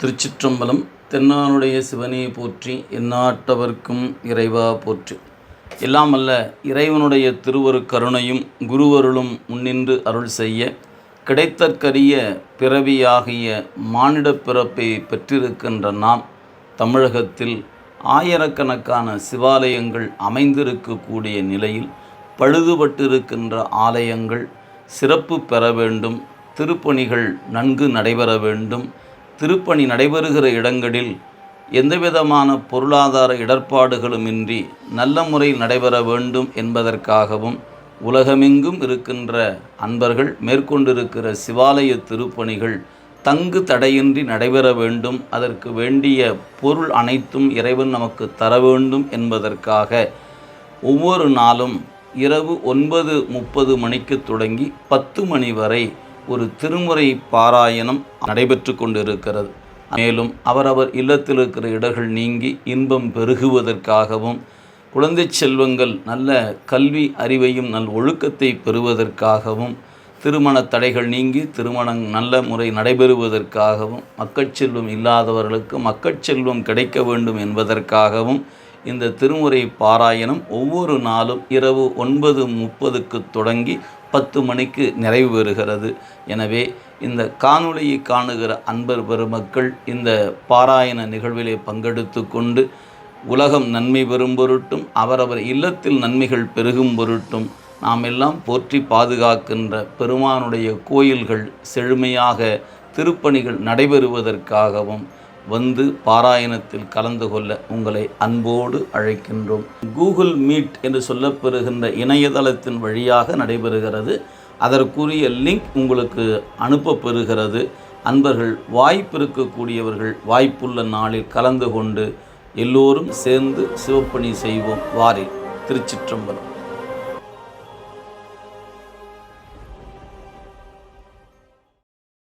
திருச்சிற்றம்பலம் தென்னானுடைய சிவனே போற்றி எந்நாட்டவர்க்கும் இறைவா போற்றி. எல்லாம் அல்ல இறைவனுடைய திருவரு கருணையும் குருவருளும் முன்னின்று அருள் செய்ய கிடைத்தற்கரிய பிறவியாகிய மானிட பிறப்பை பெற்றிருக்கின்ற நாம் தமிழகத்தில் ஆயிரக்கணக்கான சிவாலயங்கள் அமைந்திருக்கக்கூடிய நிலையில் பழுதுபட்டிருக்கின்ற ஆலயங்கள் சிறப்பு பெற வேண்டும் திருப்பணிகள் நன்கு நடைபெற வேண்டும் திருப்பணி நடைபெறுகிற இடங்களில் எந்தவிதமான பொருளாதார இடர்பாடுகளுமின்றி நல்ல முறையில் நடைபெற வேண்டும் என்பதற்காகவும் உலகமெங்கும் இருக்கின்ற அன்பர்கள் மேற்கொண்டிருக்கிற சிவாலய திருப்பணிகள் தங்கு தடையின்றி நடைபெற வேண்டும். அதற்கு வேண்டிய பொருள் அனைத்தும் இறைவன் நமக்கு தர வேண்டும் என்பதற்காக ஒவ்வொரு நாளும் இரவு ஒன்பது முப்பது மணிக்கு தொடங்கி பத்து மணி வரை ஒரு திருமுறை பாராயணம் நடைபெற்று கொண்டிருக்கிறது. மேலும் அவரவர் இல்லத்தில் இருக்கிற இடர்கள் நீங்கி இன்பம் பெருகுவதற்காகவும் குழந்தை செல்வங்கள் நல்ல கல்வி அறிவையும் நல் ஒழுக்கத்தை பெறுவதற்காகவும் திருமண தடைகள் நீங்கி திருமணம் நல்ல முறை நடைபெறுவதற்காகவும் மக்கட்செல்வம் இல்லாதவர்களுக்கு மக்கட்செல்வம் கிடைக்க வேண்டும் என்பதற்காகவும் இந்த திருமுறை பாராயணம் ஒவ்வொரு நாளும் இரவு ஒன்பது முப்பதுக்கு தொடங்கி பத்து மணிக்கு நிறைவு பெறுகிறது. எனவே இந்த காணொளியை காணுகிற அன்பர் பெருமக்கள் இந்த பாராயண நிகழ்விலே பங்கெடுத்து கொண்டு உலகம் நன்மை பெறும் பொருட்டும் அவரவர் இல்லத்தில் நன்மைகள் பெருகும் பொருட்டும் நாம் எல்லாம் போற்றி பாதுகாக்கின்ற பெருமானுடைய கோயில்கள் செழுமையாக திருப்பணிகள் நடைபெறுவதற்காகவும் வந்து பாராயணத்தில் கலந்து கொள்ள உங்களை அன்போடு அழைக்கின்றோம். கூகுள் மீட் என்று சொல்லப்பெறுகின்ற இணையதளத்தின் வழியாக நடைபெறுகிறது. அதற்குரிய லிங்க் உங்களுக்கு அனுப்பப்பெறுகிறது. அன்பர்கள் வாய்ப்பிருக்கக்கூடியவர்கள் வாய்ப்புள்ள நாளில் கலந்து கொண்டு எல்லோரும் சேர்ந்து சிவப்பணி செய்வோம். வாரி திருச்சிற்றம்பலம்.